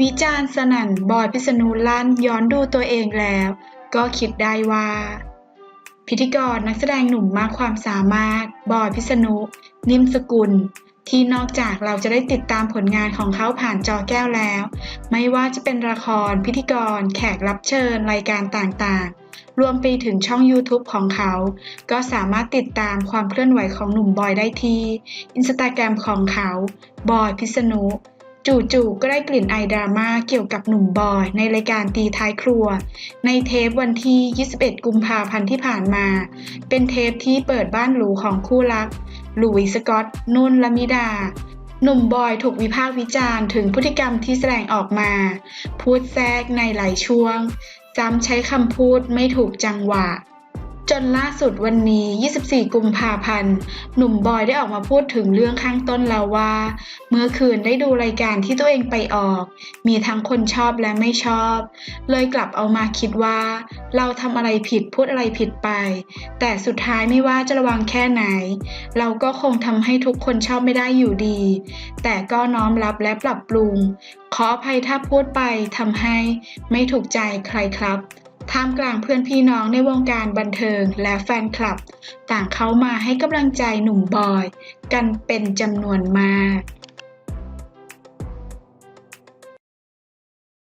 วิจารณ์สนั่นบอยพิษณุลั่นย้อนดูตัวเองแล้ว ก็คิดได้ว่า พิธีกรนักแสดงหนุ่มมากความสามารถ บอยพิษณุนิ่มสกุล ที่นอกจากเราจะได้ติดตามผลงานของเขาผ่านจอแก้วแล้ว ไม่ว่าจะเป็นละครพิธีกร แขกรับเชิญรายการต่างๆ รวมไปถึงช่อง YouTube ของเขา ก็สามารถติดตามความเคลื่อนไหวของหนุ่มบอยได้ที่อินสตาแกรมของเขาบอยพิษณุ จู่ๆก็ได้กลิ่นไอดราม่าเกี่ยวกับหนุ่มบอย ในรายการตีท้ายครัว ในเทปวันที่ 21 กุมภาพันธ์ที่ผ่านมา เป็นเทปที่เปิดบ้านหรูของคู่รัก หลุยส์สกอต นุ่นละมิดา หนุ่มบอยถูกวิพากษ์วิจารณ์ถึงพฤติกรรมที่แสดงออกมา พูดแทรกในหลายช่วงซ้ำใช้คำพูดไม่ถูกจังหวะ จนล่าสุดวันนี้ 24 กุมภาพันธ์ หนุ่มบอยได้ออกมาพูดถึงเรื่องข้างต้นแล้วว่า เมื่อคืนได้ดูรายการที่ตัวเองไปออก มีทั้งคนชอบและไม่ชอบ เลยกลับเอามาคิดว่า เราทำอะไรผิดพูดอะไรผิดไป แต่สุดท้ายไม่ว่าจะระวังแค่ไหน เราก็คงทำให้ทุกคนชอบไม่ได้อยู่ดี แต่ก็น้อมรับและปรับปรุง ขออภัยถ้าพูดไปทำให้ไม่ถูกใจใครครับ ท่ามกลางเพื่อนพี่น้องในวงการบันเทิงและแฟนคลับ ต่างเข้ามาให้กำลังใจหนุ่มบอย กันเป็นจำนวนมาก